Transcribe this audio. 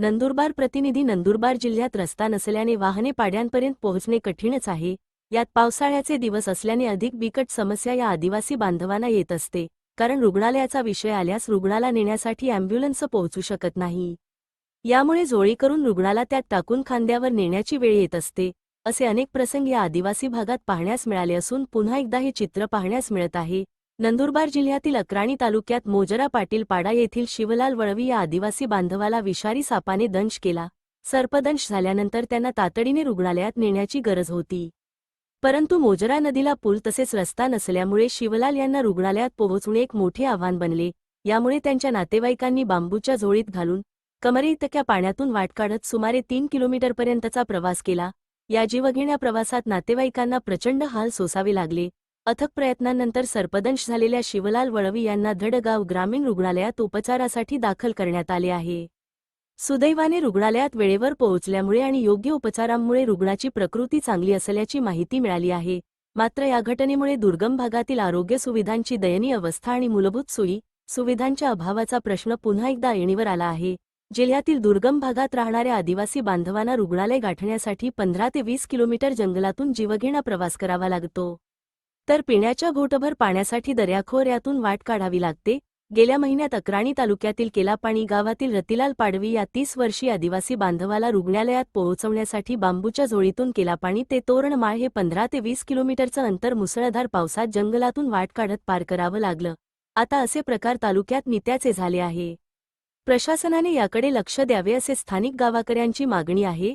नंदुरबार प्रतिनिधी नंदुरबार जिल्ह्यात रस्ता नसल्याने वाहने पाड्यांपर्यंत पोहोचणे कठीणच आहे. यात पावसाळ्याचे दिवस असल्याने अधिक बिकट समस्या या आदिवासी बांधवांना येत असते. कारण रुग्णालयाचा विषय आल्यास रुग्णाला नेण्यासाठी अँब्युलन्स पोहोचू शकत नाही. यामुळे जोळी करून रुग्णाला त्यात टाकून खांद्यावर नेण्याची वेळ येत असते. असे अनेक प्रसंग या आदिवासी भागात पाहण्यास मिळाले असून पुन्हा एकदा हे चित्र पाहण्यास मिळत आहे. नंदुरबार जिल्ह्यातील अक्राणी तालुक्यात मोजरा पाटील पाडा येथील शिवलाल वळवी या आदिवासी बांधवाला विषारी सापाने दंश केला. सर्पदंश झाल्यानंतर त्यांना तातडीने रुग्णालयात नेण्याची गरज होती. परंतु मोजरा नदीला पूल तसेच रस्ता नसल्यामुळे शिवलाल यांना रुग्णालयात पोहोचणे एक मोठे आव्हान बनले. यामुळे त्यांच्या नातेवाईकांनी बांबूच्या झोळीत घालून कमरे इतक्या पाण्यातून वाट काढत सुमारे तीन किलोमीटरपर्यंतचा प्रवास केला. या जीवघेण्या प्रवासात नातेवाईकांना प्रचंड हाल सोसावे लागले. अथक प्रयत्नांनंतर सर्पदंश झालेल्या शिवलाल वळवी यांना धडगाव ग्रामीण रुग्णालयात उपचारासाठी दाखल करण्यात आले आहे. सुदैवाने रुग्णालयात वेळेवर पोहोचल्यामुळे आणि योग्य उपचारांमुळे रुग्णाची प्रकृती चांगली असल्याची माहिती मिळाली आहे. मात्र या घटनेमुळे दुर्गम भागातील आरोग्य सुविधांची दयनीय अवस्था आणि मूलभूत सोयी सुविधांच्या अभावाचा प्रश्न पुन्हा एकदा येणीवर आला आहे. जिल्ह्यातील दुर्गम भागात राहणाऱ्या आदिवासी बांधवांना रुग्णालय गाठण्यासाठी पंधरा ते वीस किलोमीटर जंगलातून जीवघेणा प्रवास करावा लागतो. तर पिण्याच्या घोटभर पाण्यासाठी दर्याखोऱ्यातून वाट काढावी लागते. गेल्या महिन्यात अक्राणी तालुक्यातील केलापाणी गावातील रतिलाल पाडवी या तीस वर्षी आदिवासी बांधवाला रुग्णालयात पोहोचवण्यासाठी बांबूच्या झोळीतून केलापाणी ते तोरणमाळ हे पंधरा ते वीस किलोमीटरचं अंतर मुसळधार पावसात जंगलातून वाट काढत पार करावं लागलं. आता असे प्रकार तालुक्यात नित्याचे झाले आहे. प्रशासनाने याकडे लक्ष द्यावे असे स्थानिक गावाकऱ्यांची मागणी आहे.